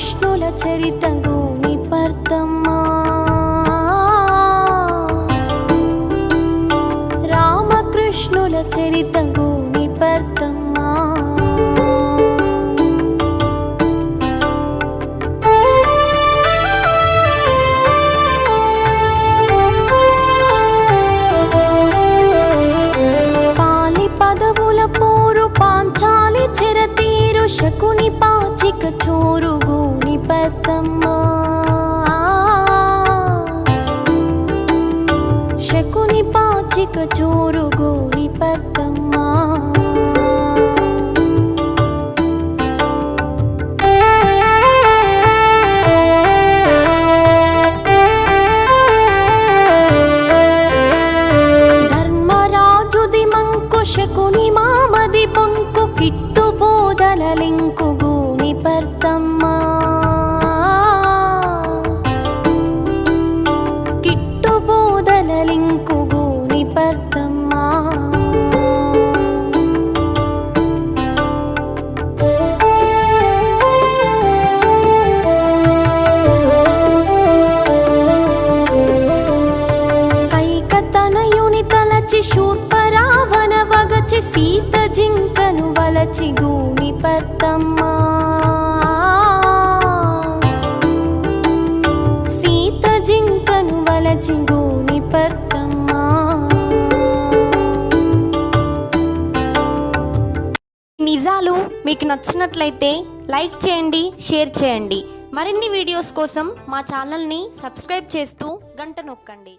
చరిత గూని పర్తమ్మా రామకృష్ణుల చరిత గూని పర్తమ్మా పాలి పదవుల పోరు పాంచాలి చిరతీరు శకుని పాచిక చోరు పాచిక చోరు గూని పెద్దమ్మా. ధర్మరాజుది మంకు శకుని మామది పంకు కిట్టు బోధల లింకు గూని పర్తమ్మా కిట్టు బోధల వలచి శూర్పరావన వగచి సీత జింకను వలచి గూని పర్తమ్మా సీత జింకను వలచి గూని పర్తమ్మా నిజాలు మీకు నచ్చినట్లయితే లైక్ చేయండి షేర్ చేయండి. మరిన్ని వీడియోస్ కోసం మా ఛానల్ని సబ్స్క్రైబ్ చేస్తూ గంట నొక్కండి.